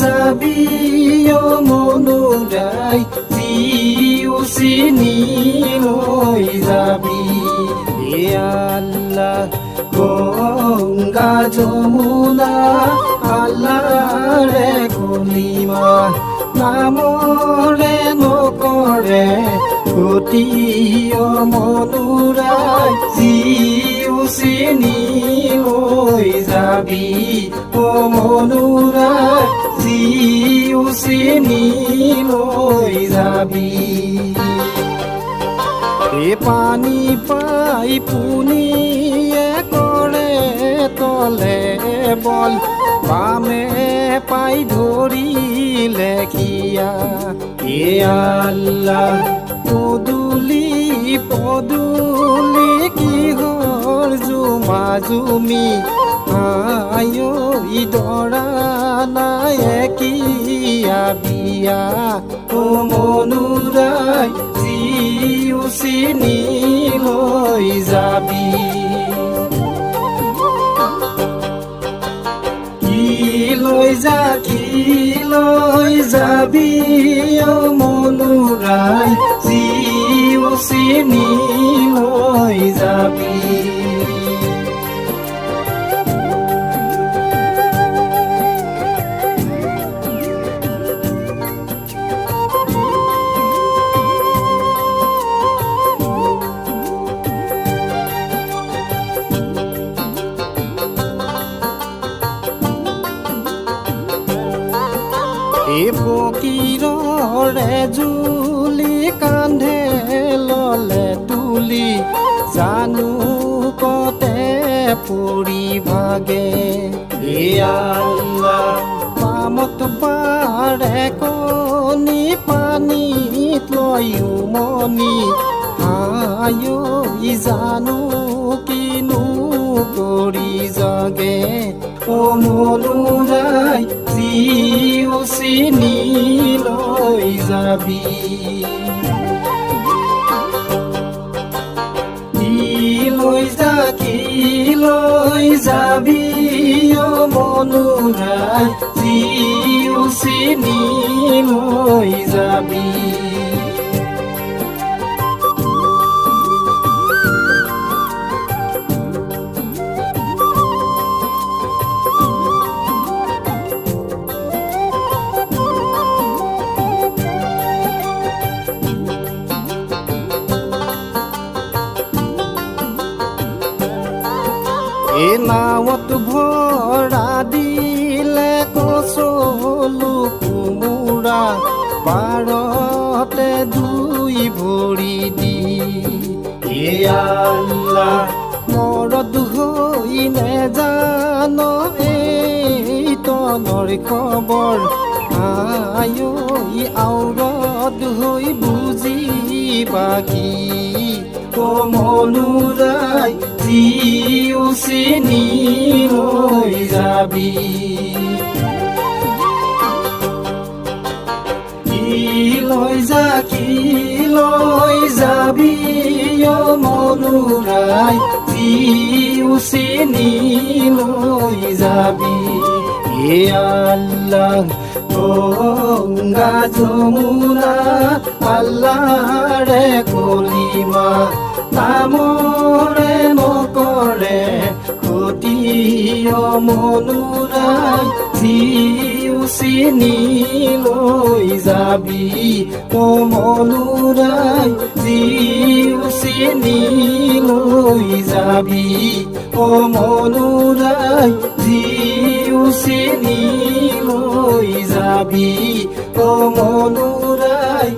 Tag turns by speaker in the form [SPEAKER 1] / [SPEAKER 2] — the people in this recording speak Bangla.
[SPEAKER 1] যাবি ও মনুরাই জিউসিনি লই যাবি এ আল্লাহ, গঙ্গা যমুনা আল্লাহ রে কলিমা নামরে নকৰে গতি মনুৰাই জিউচিনি লৈ যাবি অ মনুৰাই জিউচিনি লৈ যাবি। এ পানী পাই পুনিয়ে কৰে তলে বল, বামে পাই ধৰিলে খিয়া এ আল্লাহ পদুলি পদুলি কিহৰ জুমা জুমি আয়ো ইদৰা নাই কিয়া বিয়া ও মনুৰাই জিউচিনি লৈ যাবি। লৈ যা, কি লৈ যাবি অ মনুৰাই জিউচিনি লৈ যাবি। এ ফকীৰৰে জুলি কান্ধে ললে তুলি, জানো কতে পৰি ভাগে। এ আল্লাহ, পামত পাৰে কণী পানীত লয়ো মনি। আয়ো জানো কিনো কৰি জগে। ও মনুৰাই জিউচিনি লৈ যাবি। লৈ যা কি লৈ যাবি মনুৰাই জিউচিনি লৈ যাবি। এ নাৱত ভৰা দিলে কচলো কোমোৰা পাৰতে দুই ভৰি দি। এ আল্লাহ, মৰদ হৈ নেজান এই তনৰ খবৰ। আয়ো আউৰত হৈ বুজিবা কি ও জিউচিনি লৈ যাবি। লৈ যা, কি লৈ যাবি অ মনুৰাই জিউচিনি লৈ যাবি। এ আল্লাহ, গঙ্গা যমুনা আল্লাহৰে কলিমা নামৰে মনুৰাই জিউচিনি লৈ যাবি। অ মনুৰাই জিউচিনি লৈ যাবি। অ মনুৰাই জিউচিনি লৈ যাবি। অ মনুৰাই